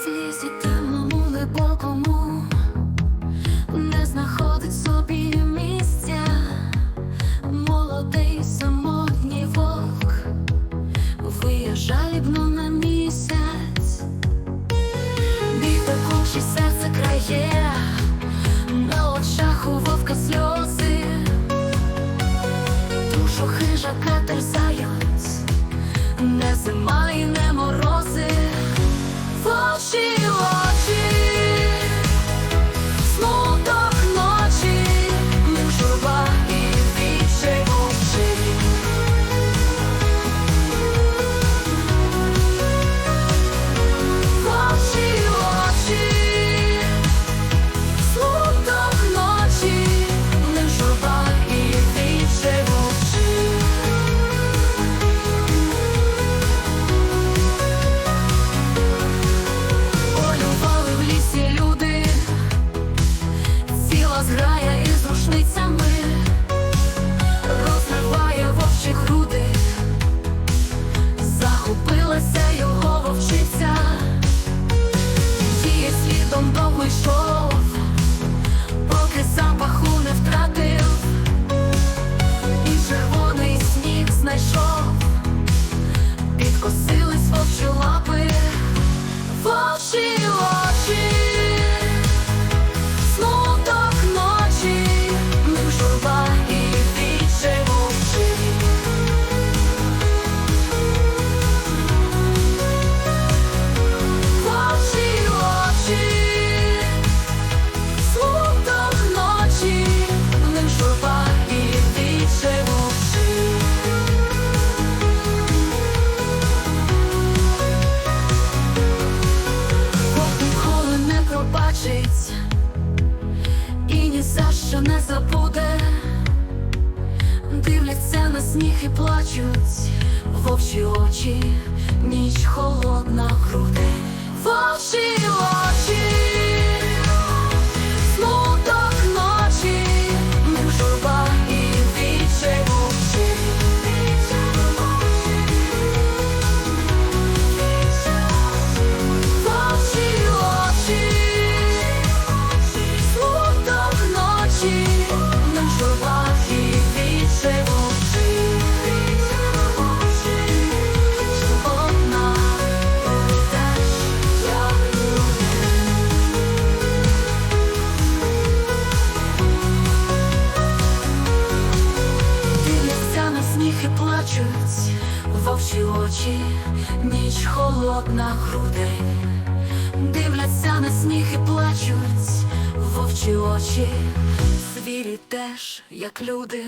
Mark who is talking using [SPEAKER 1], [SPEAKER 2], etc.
[SPEAKER 1] Ці темному глибокому не знаходить собі місця, молодий самотній вовк. Виє жалібно на місяць, Біта кучі крає, на очах вовка сльози, душу хижака терзає while she сніг і плачуть вовчі очі, ніч холодна, круте. плачуть вовчі очі, ніч холодна грудей, дивляться на сміх і плачуть вовчі очі, звірі теж, як люди.